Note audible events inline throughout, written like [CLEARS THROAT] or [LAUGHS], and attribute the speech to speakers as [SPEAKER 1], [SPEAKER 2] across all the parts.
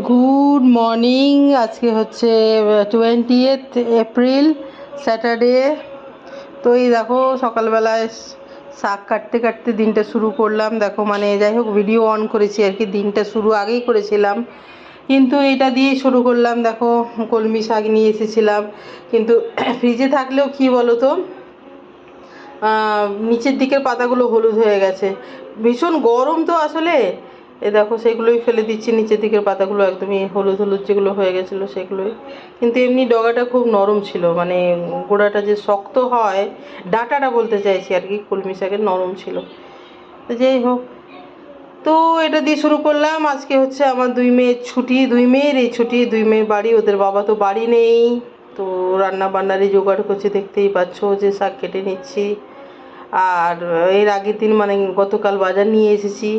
[SPEAKER 1] Good morning আজকে হচ্ছে twenty eighth April Saturday তো এই দেখো সকালবেলায় শাক কাটতে কাটতে দিনটা শুরু করলাম। দেখো মানে যাই হোক ভিডিও অন করেছি আর কি, দিনটা শুরু আগেই করেছিলাম। কিন্তু এটা দিয়েই শুরু করলাম। দেখো, কলমি শাক নিয়ে এসেছিলাম। কিন্তু [COUGHS] ফ্রিজে থাকলেও কি বলো তো নিচের দিকের পাতাগুলো হলুদ হয়ে গেছে। ভীষণ গরম তো আসলে। এ দেখো সেগুলোই ফেলে দিচ্ছি, নিচের দিকের পাতাগুলো একদমই হলুদ হলুদ যেগুলো হয়ে গেছিল সেগুলোই। কিন্তু এমনি ডগাটা খুব নরম ছিল মানে গোড়াটা যে শক্ত হয়, ডাঁটাটা বলতে চাইছি আর কি, কলমি শাকের নরম ছিল। যাই হোক, তো এটা দিয়ে শুরু করলাম। আজকে হচ্ছে আমার দুই মেয়ের ছুটি, দুই মেয়ের এই ছুটি, দুই মেয়ের বাড়ি, ওদের বাবা তো বাড়ি নেই। তো রান্না বান্নারই জোগাড় করছে, দেখতেই পাচ্ছ যে শাক কেটে নিচ্ছি। আর এর আগের দিন মানে গতকাল বাজার নিয়ে এসেছি।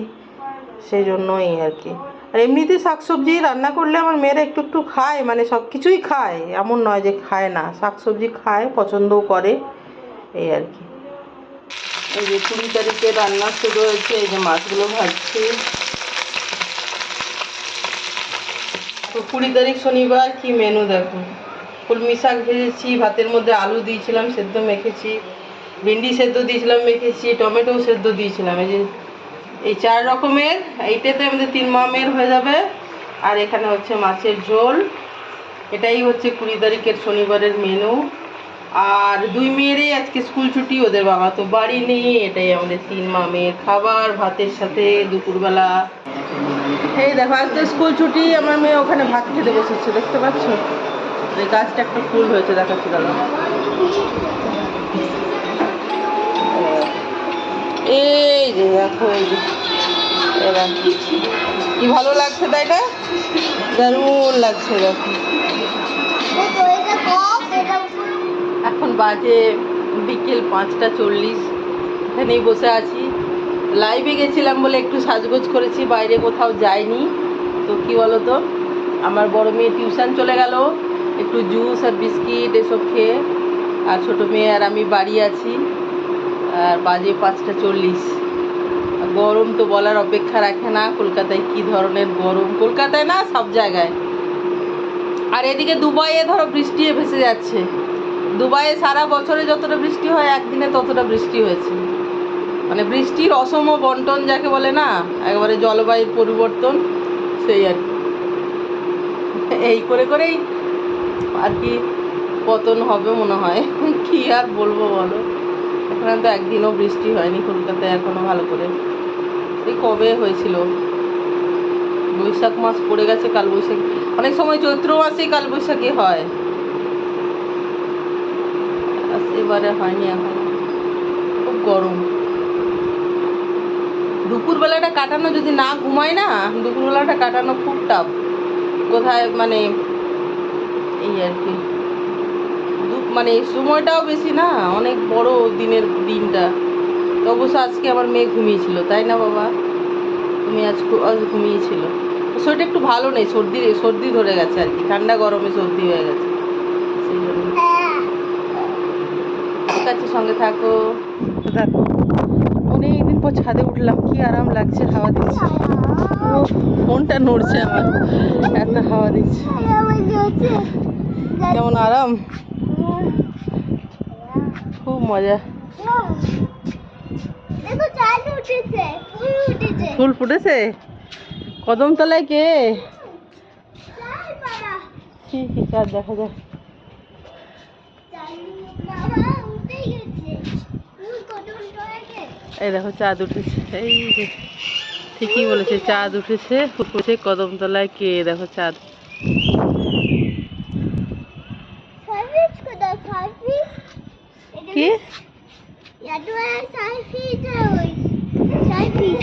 [SPEAKER 1] সেই জন্যই আর কি আর এমনিতে শাকসবজি রান্না করলে আমার মেয়েরা একটু একটু খায় মানে সব কিছুই খায়, এমন নয় যে খায় না। শাকসবজি খায়, পছন্দও করে, এই আর কি এই যে কুড়ি তারিখে রান্না শুরু হয়েছে, এই যে মাছগুলো ভাজছি। তো কুড়ি তারিখ শনিবার কি মেনু দেখো? কলমি শাক ভেজেছি, ভাতের মধ্যে আলু দিয়েছিলাম, সেদ্ধ মেখেছি, ভেন্ডি সেদ্ধ দিয়েছিলাম, মেখেছি, টমেটো সেদ্ধ দিয়েছিলাম, এই যে এই চার রকমের, এইটাতে আমাদের তিন মামের হয়ে যাবে। আর এখানে হচ্ছে মাছের ঝোল। এটাই হচ্ছে কুড়ি তারিখের শনিবারের মেনু। আর দুই মেয়েরই আজকে স্কুল ছুটি, ওদের বাবা তো বাড়ি নেই, এটাই আমাদের তিন মামের খাবার, ভাতের সাথে দুপুরবেলা। এই দেখো, আজকে স্কুল ছুটি, আমার মেয়ে ওখানে ভাত খেতে বসেছে, দেখতে পাচ্ছ? এই গাছটা একটা ফুল হয়েছে, দেখাচ্ছি দাদা। এই যে দেখো, এই যে। এবার কি ভালো লাগছে তাই না? দারুণ লাগছে, দেখো। এখন বাজে বিকেল পাঁচটা চল্লিশ। এখানেই বসে আছি। লাইভে গেছিলাম বলে একটু সাজগোজ করেছি, বাইরে কোথাও যাইনি। তো কি বলো তো আমার বড় মেয়ে টিউশন চলে গেল। একটু জুস আর বিস্কিট এসব খেয়ে, আর ছোটো মেয়ে আর আমি বাড়ি আছি। আর বাজে পাঁচটা চল্লিশ। গরম তো বলার অপেক্ষা রাখে না, কলকাতায় কি ধরনের গরম? কলকাতায় না, সব জায়গায়। আর এদিকে দুবাইয়ে ধরো বৃষ্টি ভেসে যাচ্ছে। দুবাইয়ে সারা বছরে যতটা বৃষ্টি হয়, একদিনে ততটা বৃষ্টি হয়েছে। মানে বৃষ্টির অসম বন্টন যাকে বলে না, একেবারে জলবায়ুর পরিবর্তন, সেই আর এই করে করেই আর কি পতন হবে মনে হয়। কি আর বলব বলো? এখানে তো একদিনও বৃষ্টি হয়নি, কলকাতায় এখনও ভালো করে। এই কবে হয়েছিল? বৈশাখ মাস পড়ে গেছে কাল বৈশাখী অনেক সময় চৈত্র মাসেই কাল বৈশাখী হয় এবারে হয়নি এখন। খুব গরম। দুপুরবেলাটা কাটানো যদি না ঘুমায় না, দুপুরবেলাটা কাটানো খুব টাফ কোথায় মানে এই আর কি। মানে সময়টাও বেশি না অনেক বড় দিনের দিনটা। তো অবশ্য আজকে আমার মেয়ে ঘুমিয়েছিল তাই না বাবা? তুমি আজ আজ ঘুমিয়েছিল। শরীরটা একটু ভালো নেই সর্দি সর্দি ধরে গেছে আর কি ঠান্ডা গরমে সর্দি হয়ে গেছে। সেই জন্য। ঠিক আছে সঙ্গে থাকো। দেখো অনেক দিন পর ছাদে উঠলাম কি আরাম লাগছে হাওয়া দিচ্ছে। ও ফোনটা নড়ছে আমার এত হাওয়া দিচ্ছে। কেমন আরাম? খুব মজা।
[SPEAKER 2] উঠেছে ফুল
[SPEAKER 1] ফুটেছে? কদম তলায় কে? কি কি চাঁদ দেখা যায়
[SPEAKER 2] উঠেছে
[SPEAKER 1] এই দেখো চাঁদ উঠেছে। এই যে ঠিকই বলেছে চাঁদ উঠেছে ফুটেছে কদম তলায় কে? দেখো চাঁদ
[SPEAKER 2] সার্ভিস কোথায় সার্ভিস
[SPEAKER 1] কি
[SPEAKER 2] এত সার্ভিস ওই সার্ভিস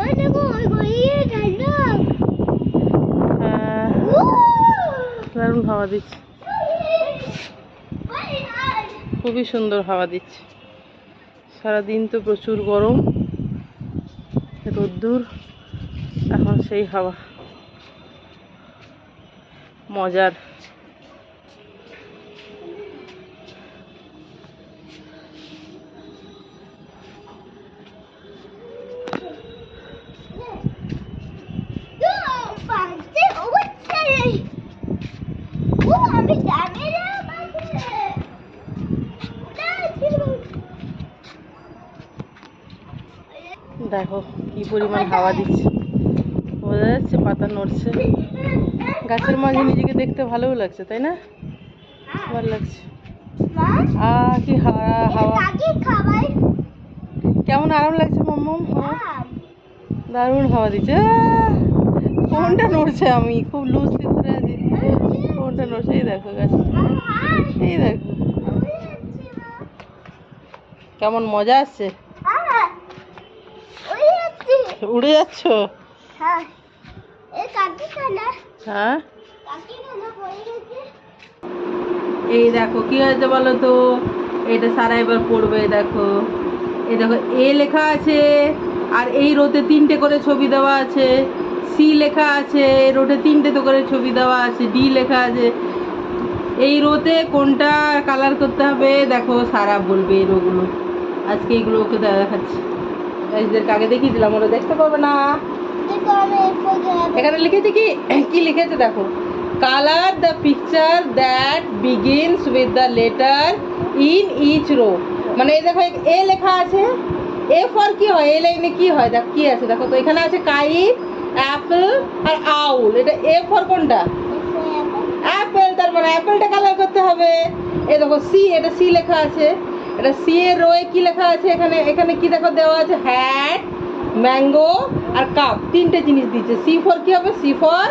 [SPEAKER 2] ওই দেখো ওই গড়িয়ে ঠান্ডা
[SPEAKER 1] আহ, দারুণ হাওয়া দিচ্ছে। খুবই সুন্দর হাওয়া দিচ্ছে। সারাদিন তো প্রচুর গরম, রোদ্দুর, এখন সেই হাওয়া। মজার
[SPEAKER 2] পাঁচতে ও আমি জানি রে আমাকে না ছিল
[SPEAKER 1] দেখো কি পরিমাণ হাওয়া দিচ্ছে? বোঝা যাচ্ছে, পাতা নড়ছে। গাছের মাঝে নিজেকে দেখতে ভালোও লাগছে, তাই না? ভালো লাগছে। কি হাওয়া হাওয়া। কেমন আরাম লাগছে, মাম্মাম? দারুণ হাওয়া দিচ্ছে! কোনটা নড়ছে আমি, খুব লুজলি ধরে আছি। ফোনটা নড়ছে, এই দেখো গাছ। এই দেখো। কেমন মজা আসছে? উড়ে যাচ্ছ?
[SPEAKER 2] হ্যাঁ। এই
[SPEAKER 1] হ্যাঁ? এই দেখো কি হয়েছে বলো তো? এটা সারা এবার পড়বে দেখো। এই দেখো এ লেখা আছে আর এই রোতে তিনটে করে ছবি দেওয়া আছে। সি লেখা আছে এই রোতে তিনটে তো করে ছবি দেওয়া আছে। ডি লেখা আছে। এই রোতে কোনটা কালার করতে হবে? দেখো সারা বলবে এই রোগুলো আজকে এইগুলো ওকে দেখাচ্ছি। গাইজদেরকে আগে দেখিয়ে দিলাম? ওরা দেখতে পাবে না। এখানে লিখেছে কি? [CLEARS THROAT] কি লিখেছে দেখো? Colour the picture that begins with the letter in each row মানে এই দেখো এ লেখা আছে এ ফর কি হয়? এ লাইনে কি হয়? দেখো কি আছে? দেখো তো এখানে আছে কাইট অ্যাপল আর আউল। এটা এ ফর কোনটা? অ্যাপেল তার মানে অ্যাপেলটা কালার করতে হবে। এই দেখো সি এটা সি লেখা আছে। এটা সি এর রোয়ে কি লেখা আছে এখানে? এখানে কি দেখো দেওয়া আছে? হ্যাট ম্যাঙ্গো আর কাপ তিনটে জিনিস দিচ্ছে সি ফর কি হবে? সি ফর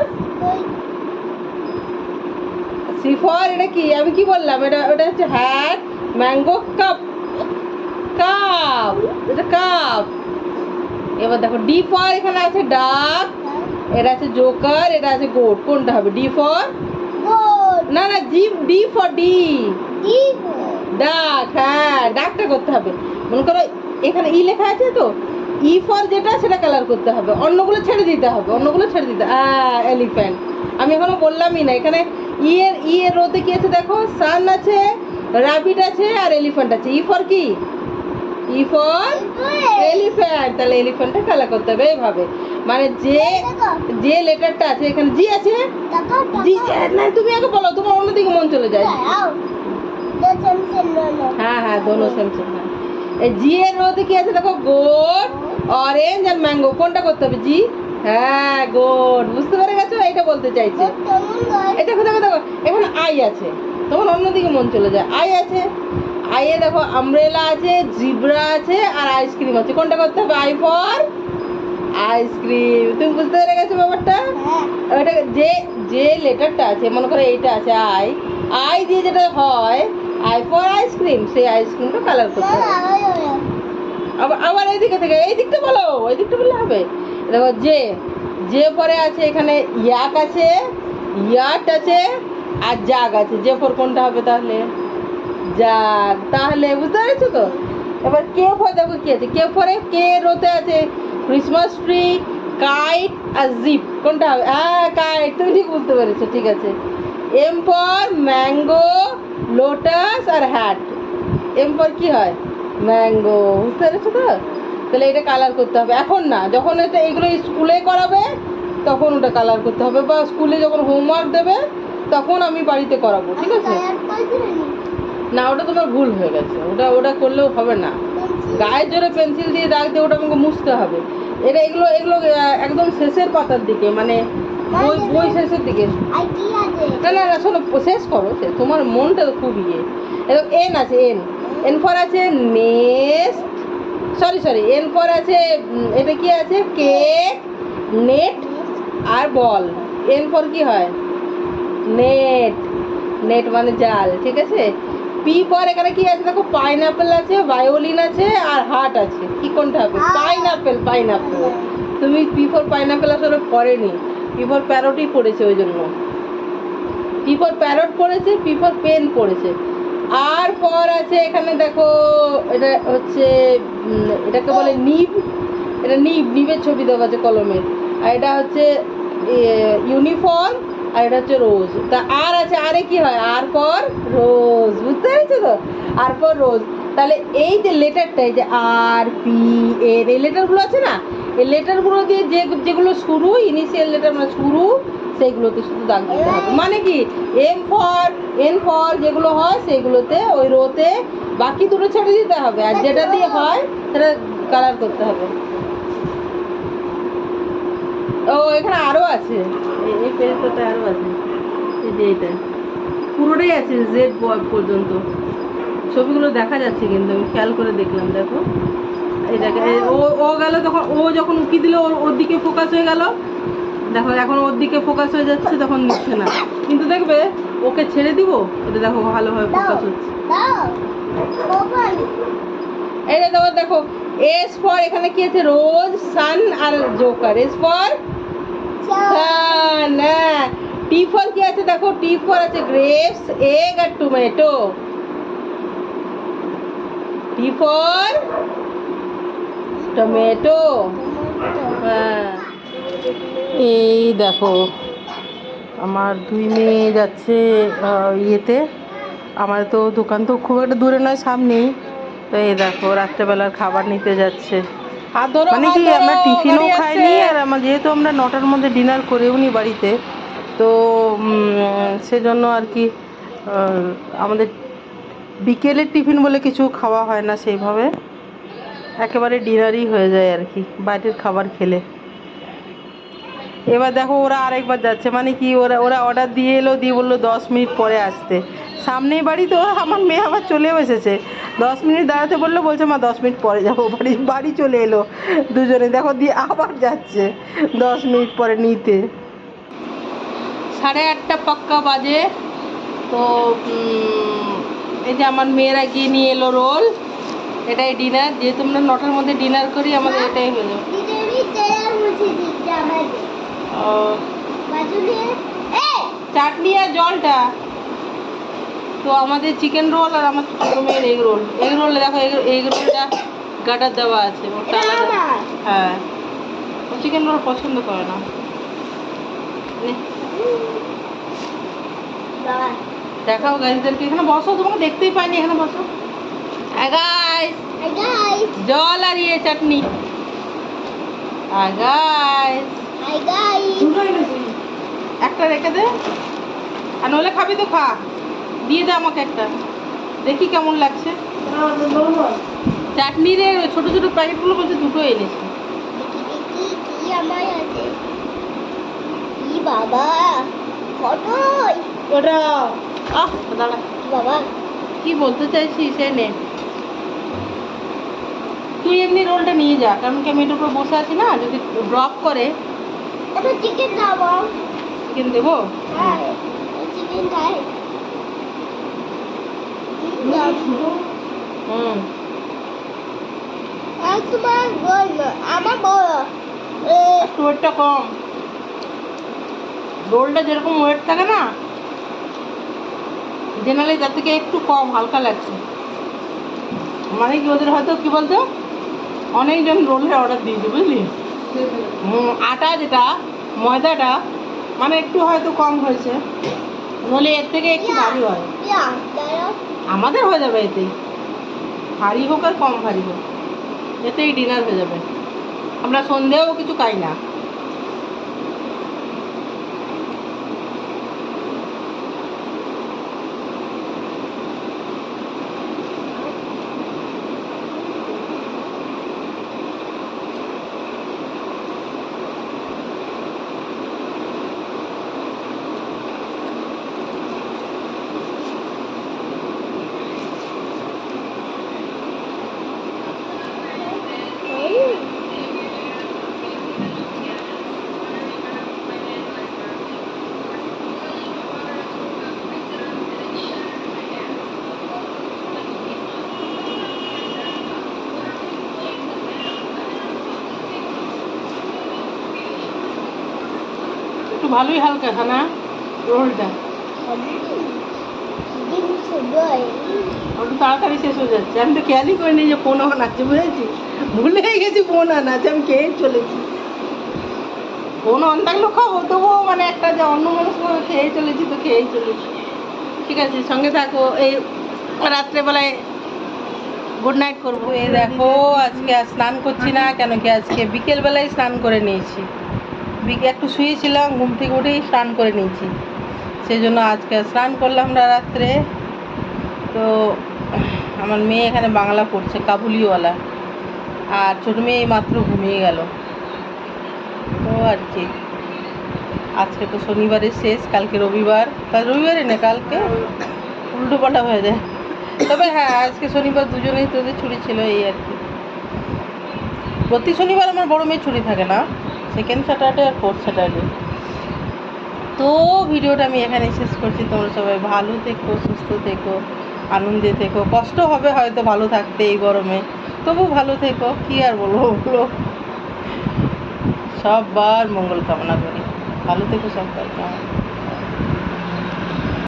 [SPEAKER 1] সি ফর এটা কি? আমি কি বললাম? এটা এটা হচ্ছে হ্যাট ম্যাঙ্গো কাপ কাপ এটা কাপ এবার দেখো ডি ফর এখানে আছে ডাক এটা আছে জোকার এটা আছে গোট কোনটা হবে? ডি ফর না না জি ডি ফর ডি ডাক হ্যাঁ ডাকটা করতে হবে। মনে করো এখানে ই লেখা আছে তো ই ফর যেটা সেটা কালার করতে হবে। অন্যগুলো ছেড়ে দিতে হবে অন্যগুলো ছেড়ে দিতে এলিফ্যান্ট আমি এখনও বললামই না এখানে ই এর ই এর রোতে কি আছে দেখো? সান আছে র্যাবিট আছে আর এলিফ্যান্ট আছে। ই ফর কি? ই ফর এলিফ্যান্ট তাহলে এলিফ্যান্টটা কালার করতে হবে এভাবে মানে যে যে লেটারটা আছে এখানে জি আছে? জি না তুমি আগে বলো তোমার অন্যদিকে মন চলে যায়। হ্যাঁ হ্যাঁ দোনো সেম সেম হ্যাঁ। এই জি এর রোতে কি আছে? দেখো গোট অরেঞ্জ আর ম্যাঙ্গো কোনটা করতে হবে জি? হ্যাঁ গোট বুঝতে পেরে গেছো? এটা বলতে চাইছে। এই দেখো দেখো দেখো এখানে আই আছে। তখন অন্যদিকে মন চলে যায়। আই আছে। আইয়ে দেখো আমব্রেলা আছে জিব্রা আছে আর আইসক্রিম আছে। কোনটা করতে হবে? আই ফর আইসক্রিম তুমি বুঝতে পেরে গেছো ব্যাপারটা? ওটা যে যে লেটারটা আছে মনে করো এইটা আছে আই আই দিয়ে যেটা হয় আই ফর আইসক্রিম সেই আইসক্রিমটা কালার করতে হবে। আবার আবার এই দিকে থেকে এই দিকটা বলো ওই দিকটা বললে হবে। দেখো, যে যে পরে আছে এখানে ইয়াক আছে ইয়াট আছে, আর জাগ আছে। যে পর কোনটা হবে তাহলে? জাগ তাহলে বুঝতে পেরেছ তো? এবার কে ফর দেখো কি আছে। কে পরে? কে রোতে আছে? ক্রিসমাস ট্রি কাইট আর জিপ কোনটা হবে? হ্যাঁ কাইট তুমি ঠিক বুঝতে পেরেছ, ঠিক আছে। এম ফর ম্যাঙ্গো লোটাস আর হ্যাট। এম ফর কি হয়? ম্যাঙ্গো। বুঝতে পেরেছ তো? তাহলে এটা কালার করতে হবে। এখন না যখন এটা এগুলো স্কুলে করাবে তখন ওটা কালার করতে হবে বা স্কুলে যখন হোমওয়ার্ক দেবে তখন আমি বাড়িতে করাবো ঠিক আছে? না ওটা তোমার ভুল হয়ে গেছে। ওটা ওটা করলেও হবে না। গায়ের জোরে পেন্সিল দিয়ে দাগ দিয়ে ওটা আমাকে মুছতে হবে। এটা এগুলো এগুলো একদম শেষের পাতার দিকে মানে বই বই শেষের দিকে না না না শোনো শেষ করো শেষ তোমার মনটা তো খুব ইয়ে। এন আছে এন এন ফর আছে nest sorry sorry N for আছে এটা কি আছে? কেক নেট আর বল। এন ফর কি হয়? নেট নেট মানে জাল ঠিক আছে? পি পর এখানে কি আছে? দেখো পাইনাপেল আছে ভায়োলিন আছে আর হার্ট আছে। কি কোনটা হবে? পাইনাপেল পাইনাপেল তুমি পি ফর পাইনাপেল আসলে পরে পড়েনি। পি ফর প্যারটই পড়েছে ওই জন্য পি ফর প্যারট পড়েছে পি ফর পেন পড়েছে। আর পর আছে এখানে দেখো, এটা হচ্ছে এটাকে বলে নিব। এটা নিব, নিবের ছবি দেওয়া আছে কলমের আর এটা হচ্ছে ইউনিফর্ম আর এটা হচ্ছে রোজ তা আর আছে, আরে কি হয়? আর পর রোজ বুঝতে পেরেছ তো? আর পর রোজ তাহলে এই যে লেটারটা এই যে আর পি এর এই লেটারগুলো আছে না? এই লেটারগুলো দিয়ে যে যেগুলো শুরু ইনিশিয়াল লেটার মানে শুরু, সেইগুলোতে শুধু দাগ দিতে হবে। মানে কি? এম ফর এন ফর যেগুলো হয় সেগুলোতে ওই রোতে বাকি দুটো ছেড়ে দিতে হবে। আর যেটা দিয়ে হয়, সেটা কালার করতে হবে। ও, এখানে আরও আছে। এই- পেজটাতে আরও আছে। এই যে এটা। পুরোটাই আছে জেড পর্যন্ত। ছবিগুলো দেখা যাচ্ছে কিন্তু, আমি খেয়াল করে দেখলাম, দেখো। ও ও গেল তখন ও যখন উকি দিল ওর ওর দিকে ফোকাস হয়ে গেল। দেখো এখন ওর দিকে ফোকাস হয়ে যাচ্ছে তখন নিচ্ছে না। কিন্তু দেখবে ওকে ছেড়ে দিব এটা দেখো ভালোভাবে ফোকাস হচ্ছে। যে দেখো দেখো এস ফর এখানে কি আছে? Rose sun R joker S for sun T for কি আছে দেখো? টি ফর আছে গ্রেপস এগ আর টমেটো টি ফর টমেটো। হ্যাঁ। এই দেখো আমার দুই মেয়ে যাচ্ছে ইয়েতে। আমার তো দোকান তো খুব একটা দূরে নয় সামনেই। তো এই দেখো রাত্রেবেলার খাবার নিতে যাচ্ছে। মানে কি আমরা টিফিনও খাইনি আর আমার যেহেতু আমরা নটার মধ্যে ডিনার করেও নি বাড়িতে তো সেজন্য আর কি আমাদের বিকেলের টিফিন বলে কিছু খাওয়া হয় না সেইভাবে। একেবারে ডিনারই হয়ে যায় আর কি, বাইরের খাবার খেলে। এবার দেখো ওরা আরেকবার যাচ্ছে মানে কি ওরা ওরা অর্ডার দিয়ে এলো, দিয়ে বলল দশ মিনিট পরে আসতে। সামনেই বাড়ি তো আমার মেয়ে আবার চলেও এসেছে। দশ মিনিট দাঁড়াতে বলল, বলছে, মা, দশ মিনিট পরে যাব। [LAUGHS] বাড়ি বাড়ি চলে এলো দুজনে। দেখো দিয়ে আবার যাচ্ছে দশ মিনিট পরে নিতে। সাড়ে আটটা পাক্কা বাজে। তো এই যে আমার মেয়েরা গিয়ে নিয়ে এলো রোল। এটাই ডিনার যেহেতু আমরা নটার মধ্যে ডিনার করি আমাদের এটাই হলো। চাটনি আর জলটা। তো আমাদের চিকেন রোল আর আমার ছোটো মেয়ের এগ রোল এগ রোল দেখো এগ রোলটা গাটার দেওয়া আছে ওটা আলাদা হ্যাঁ। ও চিকেন রোল পছন্দ করে না। দেখাও গাইজদেরকে এখানে বসো তোমাকে দেখতেই পাইনি এখানে বসো। জল আর ইয়ে চাটনি গাইস
[SPEAKER 2] হাই গাইস
[SPEAKER 1] একটা রেখে দে। আর নইলে খাবি তো খা। দিয়ে দে আমাকে একটা। দেখি কেমন লাগছে। চাটনির এ ছোট ছোট প্যাকেটগুলো বলছে দুটো এনেছি।
[SPEAKER 2] বাবা।
[SPEAKER 1] ওটা। আহ দাঁড়া।
[SPEAKER 2] বাবা।
[SPEAKER 1] কি বলতে চাইছি সে নে। তুই এমনি রোলটা নিয়ে যা কারণ কি আমি এটার উপর বসে আছি না যদি ড্রপ করে
[SPEAKER 2] এটা চিকেন দাও
[SPEAKER 1] চিকেন দেবো?
[SPEAKER 2] হ্যাঁ চিকেন খাই
[SPEAKER 1] হুম।
[SPEAKER 2] আর তোমার বল আমার বড়
[SPEAKER 1] একটু ওয়েটটা কম। রোলটা যেরকম ওয়েট থাকে না জেনারেলি তার থেকে একটু কম হালকা লাগছে। মানে কি ওদের হয়তো কি বলতো? অনেকজন রোলের অর্ডার দিয়েছে বুঝলি? আটা যেটা ময়দাটা মানে একটু হয়তো কম হয়েছে। নলে এর থেকে একটু ভারী হয়। আমাদের হয়ে যাবে এতেই ভারী হোক আর কম ভারী হোক। এতেই ডিনার হয়ে যাবে। আমরা সন্ধেও কিছু খাই না একটু ভালোই হালকা, খানা? রোলটা তাড়াতাড়ি শেষ হয়ে যাচ্ছে। আমি তো খেয়ালই করিনি যে ফোন অন আছে বুঝেছি ভুলে গেছি ফোন অন আছে আমি খেয়ে চলেছি। ফোন অন থাকলেও খাব, তবুও মানে একটা যে অন্য মানুষ খেয়ে চলেছি, তো খেয়েই চলেছি। ঠিক আছে, সঙ্গে থাকো, এই রাত্রেবেলায় গুড নাইট করব। এই দেখো, আজকে স্নান করছি না, কেন কি আজকে বিকেলবেলায় স্নান করে নিয়েছি। বিকে একটু শুয়েছিলাম, ঘুম থেকে উঠেই স্নান করে নিয়েছি। সেই জন্য আজকে স্নান করলাম না রাত্রে। তো আমার মেয়ে এখানে বাংলা পড়ছে, কাবুলিওয়ালা। আর ছোটো মেয়ে মাত্র ঘুমিয়ে গেল। তো আর কি। আজকে তো শনিবারের শেষ, কালকে রবিবার। কাল রবিবারে না, কালকে? উল্টো পাল্টা হয়ে যায়। তবে হ্যাঁ আজকে শনিবার দুজনেই তোদের ছুটি ছিল এই আর কি। প্রতি শনিবার আমার বড় মেয়ে ছুটি থাকে না। সেকেন্ড স্যাটারডে আর ফোর্থ স্যাটারডে তো ভিডিওটা আমি এখানে শেষ করছি। তোমরা সবাই ভালো থেকো, সুস্থ থেকো, আনন্দে থেকো। কষ্ট হবে হয়তো ভালো থাকতে এই গরমে। তবু ভালো থেকো, কী আর বলব বলো? সববার মঙ্গল কামনা করি। ভালো থেকো সব কেমন